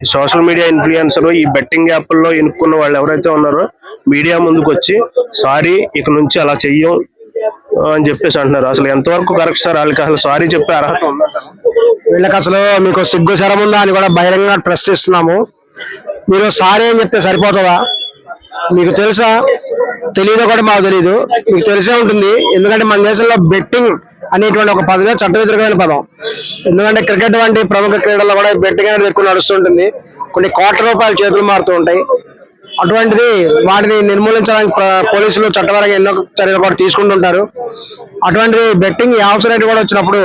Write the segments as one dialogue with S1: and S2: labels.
S1: Social media influencer ఈ betting యాప్ల్లో ఎన్నుకున్న వాళ్ళు ఎవరైతే ఉన్నారో మీడియా ముందుకు వచ్చి సారీ ఇక నుంచి అలా చెయ్యం అని చెప్పేసి అంటున్నారు. అసలు ఎంతవరకు కరెక్ట్ సార్? వాళ్ళకి అసలు సారీ చెప్పే అర్హత
S2: వీళ్ళకి అసలు మీకు సిగ్గు శరం ఉందా అని కూడా బహిరంగ ప్రశ్నిస్తున్నాము. మీరు సారీ అని చెప్తే సరిపోతుందా? మీకు తెలుసా? తెలియదో కూడా మాకు తెలియదు మీకు తెలిసే ఉంటుంది. ఎందుకంటే మన దేశంలో బెట్టింగ్ అనేటువంటి ఒక పదమే చట్ట పదం. ఎందుకంటే క్రికెట్ వంటి ప్రముఖ క్రీడల్లో కూడా బెట్టింగ్ అనేది ఎక్కువ నడుస్తుంటుంది కొన్ని కోట్ల రూపాయలు చేతులు మారుతూ ఉంటాయి. అటువంటిది వాటిని నిర్మూలించడానికి పోలీసులు చట్టపరంగా ఎన్నో చర్యలు కూడా తీసుకుంటుంటారు. అటువంటిది బెట్టింగ్ యాప్స్ కూడా వచ్చినప్పుడు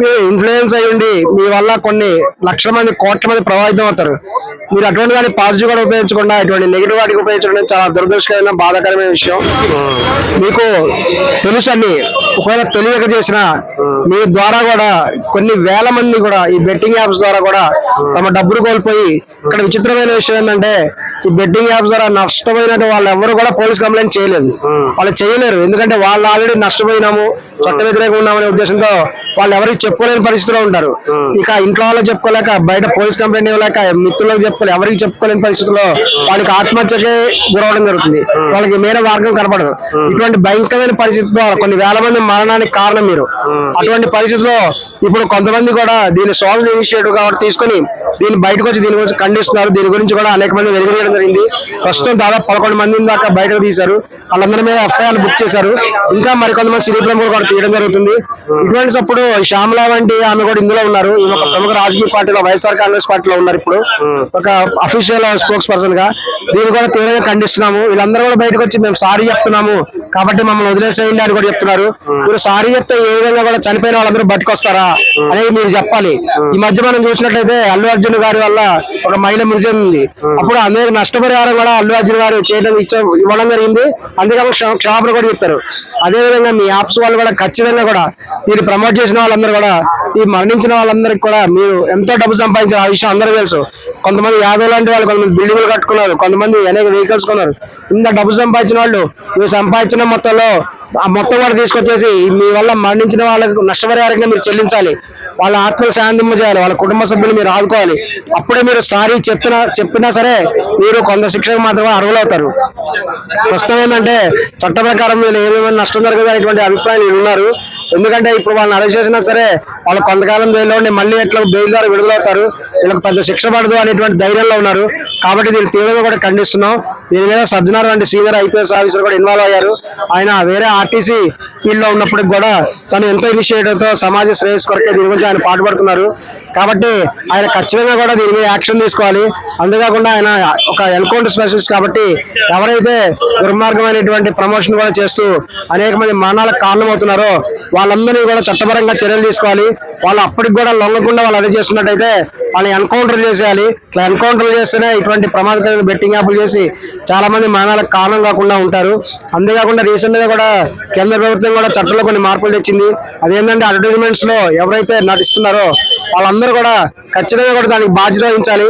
S2: మీరు ఇన్ఫ్లుయెన్స్ అయ్యండి. మీ వల్ల కొన్ని లక్షల మంది కోట్ల మంది ప్రభావితం అవుతారు. మీరు అటువంటి దాన్ని పాజిటివ్ కూడా ఉపయోగించకుండా ఇటువంటి నెగిటివ్ వాటికి ఉపయోగించడం చాలా దురదృష్టకరమైన బాధాకరమైన విషయం. మీకు తెలుసు అన్ని ఒకవేళ తెలియక చేసిన మీ ద్వారా కూడా కొన్ని వేల మంది కూడా ఈ బెట్టింగ్ యాప్స్ ద్వారా కూడా తమ డబ్బులు కోల్పోయి ఇక్కడ విచిత్రమైన విషయం ఏంటంటే ఈ బెట్టింగ్ యాప్స్ ద్వారా నష్టపోయినట్టు వాళ్ళు ఎవరు కూడా పోలీస్ కంప్లైంట్ చేయలేదు. వాళ్ళు చేయలేరు. ఎందుకంటే వాళ్ళు ఆల్రెడీ నష్టపోయినాము. చట్ట వ్యతిరేకంగా ఉన్నామనే ఉద్దేశంతో వాళ్ళు ఎవరికి చెప్పుకోలేని పరిస్థితిలో ఉంటారు. ఇక ఇంట్లో వాళ్ళకి చెప్పుకోలేక బయట పోలీస్ కంప్లైంట్ ఇవ్వలేక మిత్రులకు చెప్పుకోలేక ఎవరికి చెప్పుకోలేని పరిస్థితిలో వాళ్ళకి ఆత్మహత్యకే గురవడం జరుగుతుంది. వాళ్ళకి మేర మార్గం కనపడదు. ఇటువంటి భయంకరమైన పరిస్థితిలో కొన్ని వేల మంది మరణానికి కారణం మీరు. అటువంటి పరిస్థితిలో ఇప్పుడు కొంతమంది కూడా దీన్ని సోషల్ ఇనిషియేటివ్ కాబట్టి తీసుకొని దీన్ని బయటకు వచ్చి దీని గురించి ఖండిస్తున్నారు. దీని గురించి కూడా అనేక మంది వెలుగురియడం జరిగింది. ప్రస్తుతం దాదాపు పదకొండు మంది దాకా బయటకు తీశారు. వాళ్ళందరి మీద ఎఫ్ఐఆర్ బుక్ చేశారు. ఇంకా మరికొంతమంది సినీ ప్రముఖులు కూడా తీయడం జరుగుతుంది. ఇటువంటి అప్పుడు శ్యామల వంటి ఆమె కూడా ఇందులో ఉన్నారు. ఈమె ఒక ప్రముఖ రాజకీయ పార్టీలో వైఎస్ఆర్ కాంగ్రెస్ పార్టీలో ఉన్నారు ఇప్పుడు. ఒక అఫీషియల్ స్పోక్స్ పర్సన్గా. దీన్ని కూడా తీవ్రంగా ఖండిస్తున్నాము. వీళ్ళందరూ కూడా బయటకు వచ్చి మేము సారీ చెప్తున్నాము. కాబట్టి మమ్మల్ని వదిలేసేయండి అని కూడా చెప్తున్నారు. మీరు సారీ చెప్తే ఏ విధంగా కూడా చనిపోయిన వాళ్ళందరూ బతికొస్తారా? అనేది మీరు చెప్పాలి. ఈ మధ్య మనం చూసినట్లయితే అల్లు అర్జున్ గారి వల్ల ఒక మహిళ మృతి ఉంది అప్పుడు అనేక నష్టపరిహారం కూడా అల్లు అర్జున్ గారు చేయడం ఇవ్వడం జరిగింది. అందుకని క్షమాపణ కూడా చెప్పారు. అదే విధంగా మీ యాప్స్ వాళ్ళు కూడా ఖచ్చితంగా కూడా మీరు ప్రమోట్ చేసిన వాళ్ళందరూ కూడా ఈ మరణించిన వాళ్ళందరికీ కూడా మీరు ఎంతో డబ్బు సంపాదించారు ఆ విషయం అందరూ తెలుసు. కొంతమంది యాదవ్ లాంటి వాళ్ళు కొంతమంది బిల్డింగ్లు కట్టుకున్నారు. కొంతమంది అనేక వెహికల్స్ కొన్నారు. ఇంత డబ్బు సంపాదించిన వాళ్ళు మీరు సంపాదించిన మొత్తంలో మొత్తం కూడా తీసుకొచ్చేసి మీ వల్ల మరణించిన వాళ్ళకు నష్టపరిహారంగా మీరు చెల్లించాలి. వాళ్ళ ఆత్మలు శాంతింప చేయాలి. వాళ్ళ కుటుంబ సభ్యులు మీరు ఆదుకోవాలి. అప్పుడే మీరు సారీ చెప్పినా చెప్పినా సరే మీరు కొంత శిక్షకు మాత్రమే అర్హులవుతారు ప్రస్తుతం ఏంటంటే చట్ట ప్రకారం వీళ్ళు ఏమేమైనా నష్టం జరగదు అనేటువంటి అభిప్రాయం ఉన్నారు. ఎందుకంటే ఇప్పుడు వాళ్ళని అరెస్ట్ చేసినా సరే వాళ్ళు కొంతకాలం జైల్లో ఉండి మళ్ళీ ఎట్లా బెయిల్ ద్వారా విడుదలవుతారు. వీళ్ళకి పెద్ద శిక్ష పడదు అనేటువంటి ధైర్యంలో ఉన్నారు. కాబట్టి దీన్ని తీవ్రంగా కూడా ఖండిస్తున్నాం. దీని మీద సజ్జనార్ వంటి సీనియర్ ఐపీఎస్ ఆఫీసర్ కూడా ఇన్వాల్వ్ అయ్యారు. ఆయన వేరే ఆర్టీసీ ఫీల్డ్లో ఉన్నప్పటికి కూడా తను ఎంతో ఇనిషియేటివ్తో సమాజ శ్రేయస్ కొరకే దీని గురించి ఆయన పాటుపడుతున్నారు. కాబట్టి ఆయన ఖచ్చితంగా కూడా దీని మీద యాక్షన్ తీసుకోవాలి. అంతేకాకుండా ఆయన ఒక ఎన్కౌంటర్ స్పెషలిస్ట్ కాబట్టి ఎవరైతే దుర్మార్గమైనటువంటి ప్రమోషన్ కూడా చేస్తూ అనేక మంది మరణాలకు కారణమవుతున్నారో వాళ్ళందరినీ కూడా చట్టపరంగా చర్యలు తీసుకోవాలి. వాళ్ళు అప్పటికి కూడా లొంగకుండా వాళ్ళు అదే చేస్తున్నట్టయితే వాళ్ళని ఎన్కౌంటర్ చేసేయాలి. ఇట్లా ఎన్కౌంటర్ చేస్తేనే ఇటువంటి ప్రమాదకరమైన బెట్టింగ్ యాప్లు చేసి చాలా మంది మరణాలకు కారణం కాకుండా ఉంటారు. అంతేకాకుండా రీసెంట్గా కూడా కేంద్ర ప్రభుత్వం కూడా చట్టంలో కొన్ని మార్పులు తెచ్చింది. అదేంటంటే అడ్వర్టైజ్మెంట్స్లో ఎవరైతే నటిస్తున్నారో వాళ్ళందరూ కూడా ఖచ్చితంగా కూడా దానికి బాధ్యత వహించాలి.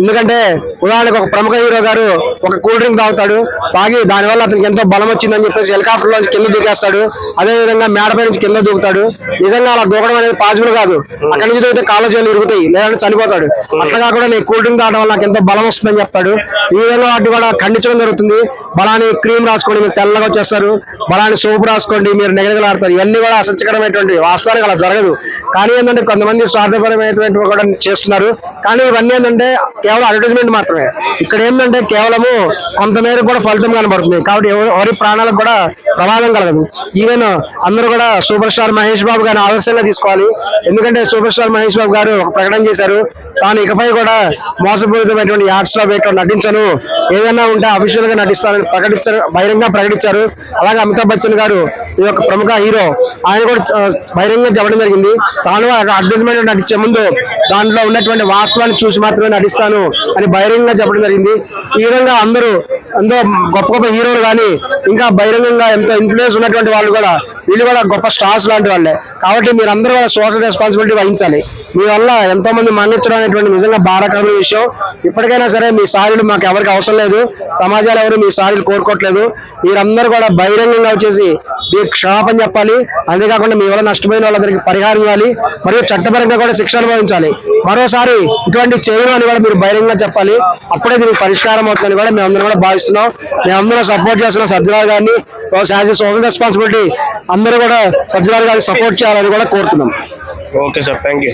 S2: ఎందుకంటే ఉదాహరణకు ఒక ప్రముఖ హీరో గారు ఒక కూల్ డ్రింక్ తాగుతాడు తాగి దానివల్ల అతనికి ఎంతో బలం వచ్చిందని చెప్పేసి హెలికాప్టర్ నుంచి కింద దూకేస్తాడు. అదేవిధంగా మేడపై నుంచి కింద దూకుతాడు. నిజంగా అలా దూకడం అనేది పాసిబుల్ కాదు. అక్కడి నుంచి దూకితే కాళ్ళ చేతులు ఇరుగుతాయి లేదంటే చనిపోతాడు. అట్లా కాకుండా నేను కూల్ డ్రింక్ తాగడం వల్ల నాకు ఎంతో బలం వస్తుందని చెప్తాడు. ఈ విధంగా వాటిని కూడా ఖండించడం జరుగుతుంది. బలాన్ని క్రీమ్ రాసుకోండి మీరు తెల్లగా వచ్చేస్తారు. బలాన్ని సోపు రాసుకోండి మీరు నెగలగలాడతారు ఇవన్నీ కూడా అసత్యకరమైనటువంటి వాస్తవానికి అలా జరగదు. కానీ ఏంటంటే కొంతమంది స్వార్థపరమైనటువంటి కూడా చేస్తున్నారు. కానీ ఇవన్నీ ఏంటంటే కేవలం అడ్వర్టైజ్మెంట్ మాత్రమే. ఇక్కడ ఏంటంటే కేవలము కొంతమేర కూడా ఫలితం కనబడుతుంది. కాబట్టి ఎవరి ప్రాణాలకు కూడా ప్రమాదం కలగదు. ఈవెన్ అందరూ కూడా సూపర్ స్టార్ మహేష్ బాబు గారిని ఆదర్శంగా తీసుకోవాలి. ఎందుకంటే సూపర్ స్టార్ మహేష్ బాబు గారు ఒక ప్రకటన చేశారు. తాను ఇకపై కూడా మోసపూరితమైనటువంటి యాడ్స్లో వేయటం నటించను. ఏదైనా ఉంటే అఫీషియల్గా నటిస్తానని ప్రకటించారు బహిరంగ ప్రకటించారు. అలాగే అమితాబ్ బచ్చన్ గారు ఈ యొక్క ప్రముఖ హీరో. ఆయన కూడా బహిరంగంగా చెప్పడం జరిగింది. తాను అద్భుతమైన నటించే ముందు దాంట్లో ఉన్నటువంటి వాస్తవాన్ని చూసి మాత్రమే నటిస్తాను అని బహిరంగంగా చెప్పడం జరిగింది. ఈ విధంగా అందరూ ఎంతో గొప్ప గొప్ప హీరోలు కానీ ఇంకా బహిరంగంగా ఎంతో ఇన్ఫ్లుయెన్స్ ఉన్నటువంటి వాళ్ళు కూడా వీళ్ళు కూడా గొప్ప స్టార్స్ లాంటి వాళ్ళే. కాబట్టి మీరందరూ కూడా సోషల్ రెస్పాన్సిబిలిటీ వహించాలి. మీ వల్ల ఎంతో మంది మరణించడం అనేటువంటి నిజంగా బాధాకరమైన విషయం. ఇప్పటికైనా సరే మీ సారీలు మాకు ఎవరికి అవసరం లేదు. సమాజాలు ఎవరు మీ సారీలు కోరుకోవట్లేదు. మీరందరూ కూడా బహిరంగంగా వచ్చేసి మీకు క్షమాపణ చెప్పాలి. అంతేకాకుండా మీ వల్ల నష్టపోయిన వాళ్ళందరికీ పరిహారం ఇవ్వాలి. మరియు చట్టపరంగా కూడా శిక్ష అనుభవించాలి. మరోసారి ఇటువంటి చేయడం అని కూడా మీరు బహిరంగంగా చెప్పాలి. అప్పుడే దీనికి పరిష్కారం అవుతుందని కూడా మేమందరం కూడా భావిస్తున్నాం. మేమందరం సపోర్ట్ చేస్తున్నాం. సజ్జరావు గారిని యాజ్ సోషల్ రెస్పాన్సిబిలిటీ అందరూ కూడా సజ్జనార్ గారికి సపోర్ట్ చేయాలని కూడా కోరుతున్నాం.
S1: Okay sir thank you